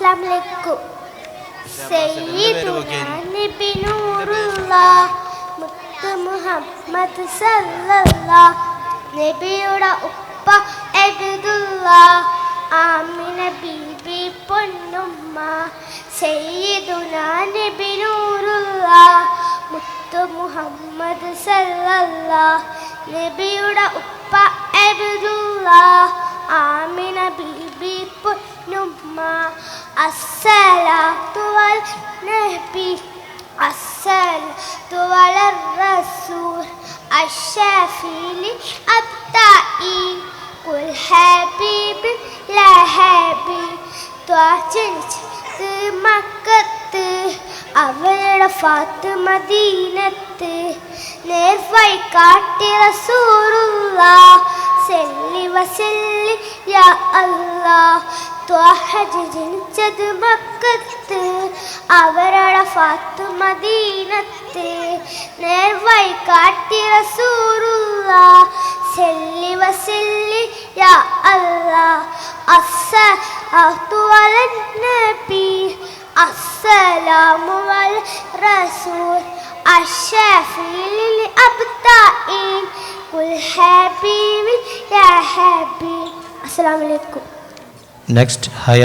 അസ്സലാമു അലൈക്കും സയ്യിദുനാ നബി നൂറുള്ള മുത്ത് മുഹമ്മദ് സല്ലല്ലാഹ് നബിയുടെ ഉപ്പ അബ്ദുള്ള ആമിന ബീബി പൊന്നുമ്മ സയ്യിദുനാ നബി നൂറുള്ള മുത്ത് മുഹമ്മദ് സല്ലല്ലാഹ് നബിയുടെ ഉപ്പ അബ്ദുള്ള ആമിന ബീബി പൊന്നുമ്മ الصلاة والنبي الصلاة على الرسول الشافي لأبطائي قل حبيبي لا حبيب ത്വാചരിച്ചത് മക്കത്ത് അവരുടെ ഫാത്ത് മദീനത്ത് നേർവഴി കാട്ടി റസൂറുള്ള സെല്ലി വസല്ലി യാ അല്ലാ ഹജ് ജനിച്ചത് മക്കത്ത് അവരുടെ ഫാത്ത് മദീനത്ത് നേർവഴി കാട്ടി റസൂറുള്ള സെല്ലി വസല്ലി യാ അല്ലാ. അസ്സ അത്തുവലൻ നബി. അസ്സലാമു അൽ റസൂൽ. അഷ്ഷഫീൽ അബ്താഇൻ കുൽ ഹബീബി യാ ഹബീബ്. അസ്സലാമു അലൈക്കും. Next haya